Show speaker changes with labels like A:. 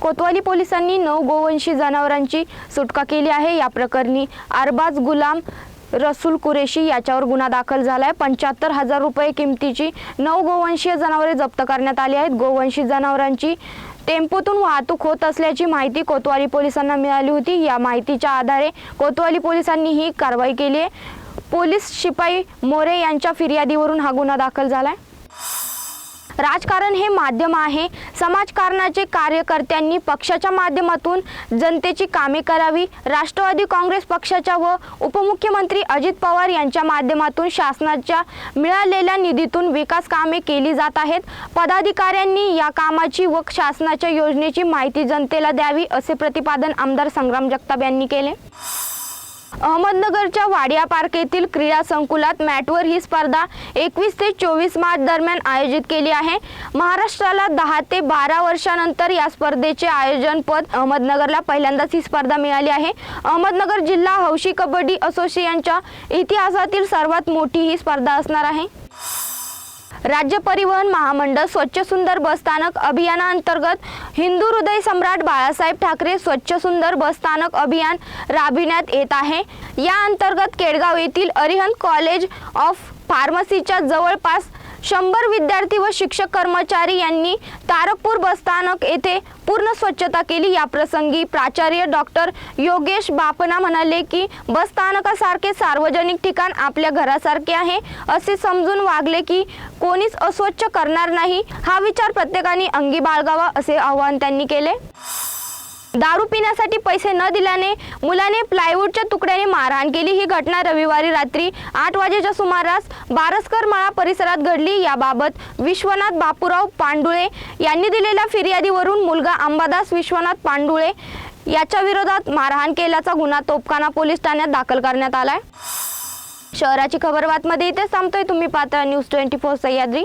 A: कोतवाली पोलिसांनी नऊ गोवंशी जनावरांची सुटका केली आहे. या प्रकरणी अरबाज गुलाम रसूल कुरेशी याच्यावर गुन्हा दाखल झाला आहे पंच्याहत्तर हजार रुपये किमतीची नऊ गोवंशीय जनावरे जप्त करण्यात आली आहेत. गोवंशी जनावरांची टेम्पोतून वाहतूक होत असल्याची माहिती कोतवाली पोलिसांना मिळाली होती. या माहितीच्या आधारे कोतवाली पोलिसांनी ही कारवाई केली आहे. पोलीस शिपाई मोरे यांच्या फिर्यादीवरून हा गुन्हा दाखल झाला आहे राजकारण हे माध्यम आहे. समाजकारणाचे कार्यकर्त्यांनी पक्षाच्या माध्यमातून जनतेची कामे करावी. राष्ट्रवादी काँग्रेस पक्षाच्या व उपमुख्यमंत्री अजित पवार यांच्या माध्यमातून शासनाच्या मिळालेल्या निधीतून विकास कामे केली जात आहेत. पदाधिकाऱ्यांनी या कामाची व शासनाच्या योजनेची माहिती जनतेला द्यावी असे प्रतिपादन आमदार संग्राम जगताप यांनी केले. अहमदनगरच्या वाडिया पार्क येथील क्रीडा संकुलात मॅटवर ही स्पर्धा एकवीस ते चोवीस मार्च दरम्यान आयोजित केली आहे. महाराष्ट्राला दहा ते बारा वर्षानंतर या स्पर्धेचे आयोजनपद अहमदनगरला पहिल्यांदाच ही स्पर्धा मिळाली आहे. अहमदनगर जिल्हा हौशी कबड्डी असोसिएशनच्या इतिहासातील सर्वात मोठी ही स्पर्धा असणार आहे. राज्य परिवहन महामंडळ स्वच्छ सुंदर बसस्थानक अभियानाअंतर्गत हिंदू हृदय सम्राट बाळासाहेब ठाकरे स्वच्छ सुंदर बसस्थानक अभियान राबविण्यात येत आहे. या अंतर्गत केडगाव येथील अरिहंत कॉलेज ऑफ फार्मसीच्या जवळपास शंभर विद्यार्थी व शिक्षक कर्मचारी यांनी तारकपूर बसस्थानक येथे पूर्ण स्वच्छता केली. या प्रसंगी प्राचार्य डॉक्टर योगेश बापना म्हणाले की बसस्थानकासारखे सार्वजनिक ठिकाण आपल्या घरासारखे आहे. असे समजून वागले की कोणीच अस्वच्छ करणार नाही. हा विचार प्रत्येकाने अंगी बाळगावा असे आवाहन त्यांनी केले. दारू पिण्यासाठी पैसे न दिल्याने मुलाने प्लायवूडच्या तुकड्याने मारहाण केली. ही घटना रविवारी रात्री आठ वाजेच्या सुमारास बारसकर मळा परिसरात घडली. याबाबत विश्वनाथ बापूराव पांडुळे यांनी दिलेल्या फिर्यादीवरून मुलगा अंबादास विश्वनाथ पांडुळे याच्या विरोधात मारहाण केल्याचा गुन्हा तोपखाना पोलीस ठाण्यात दाखल करण्यात आलाय. शहराची खबर बातमध्ये इथे थांबतोय. तुम्ही पाहता न्यूज ट्वेंटी फोर सह्याद्री.